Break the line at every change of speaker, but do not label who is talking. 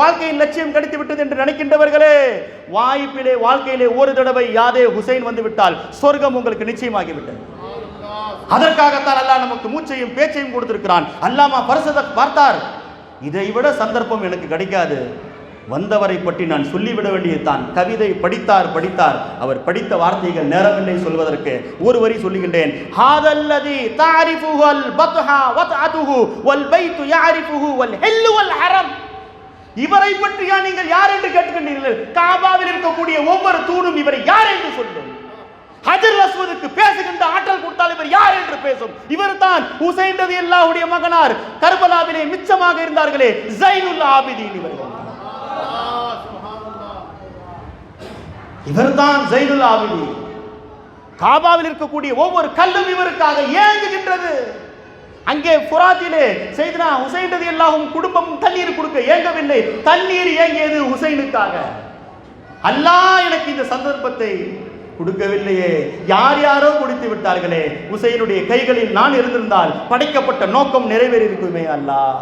வாழ்க்கையில் லட்சியம் கிடைத்து விட்டது என்று நினைக்கின்றவர்களே வாய்ப்பிலே வாழ்க்கையிலே ஒரு தடவை யாதே ஹுசைன் வந்து விட்டால் சொர்க்கம் உங்களுக்கு நிச்சயமாகிவிட்டது. அதற்காகத்தான் அல்லாஹ் நமக்கு மூச்சையும் பேச்சையும் கொடுத்திருக்கிறான். அல்லாமா பரிசத பார்த்தார். இதை விட சந்தர்ப்பம் எனக்கு கிடைக்காது. வந்தவரை பற்றி நான் சொல்லிவிட வேண்டியதுதான். கவிதை படித்தார் படித்தார். அவர் படித்த வார்த்தைகள் நேரமில்லை சொல்வதற்கு ஒரு வரி சொல்லுகின்றேன். ஹாதல்லதி தாரிஃபுஹல் பத்ஹா வத்அதுஹு வல் பைத்து யாரிஃபுஹு வல் ஹில்லு வல் ஹரம். இவரை பற்றியா நீங்கள் யார் என்று கேட்டுக்கொண்டீர்கள்? காபாவில் இருக்கக்கூடிய ஒவ்வொரு தூணும் இவரை யார் என்று சொல்லும்? ஹஜர் அஸ்வதுக்கு பேசுகின்ற ஆற்றல் கொடுத்தால் இவர் யார் என்று பேசும்? இவர் தான் ஹுசைன் ரவி அல்லாஹ்வுடைய மகனார். கர்பலாவிலே மிச்சமாக இருந்தார்களே ஜைனுல்லா ஆபிதீன் இவர் இவர்தான் ஜைனுல்லா ஆபிதீன். காபாவில் இருக்கக்கூடிய ஒவ்வொரு கல்லும் இவருக்காக ஏங்குகின்றது. அங்கே புராத்திலே செய்தனா ஹுசைன் ரதி அல்லாஹும் குடும்பமும் தண்ணீர் கொடுக்க ஏங்கவில்லை தண்ணீர் ஏங்கியது ஹுசைனுக்காக. அல்லாஹ் எனக்கு இந்த சந்தர்ப்பத்தை கொடுக்கவில்லையே. யார் யாரோ கொடுத்து விட்டார்களே. ஹுசைனுடைய கைகளில் நான் இருந்திருந்தால் படைக்கப்பட்ட நோக்கம் நிறைவேறி இருக்குமே அல்லாஹ்.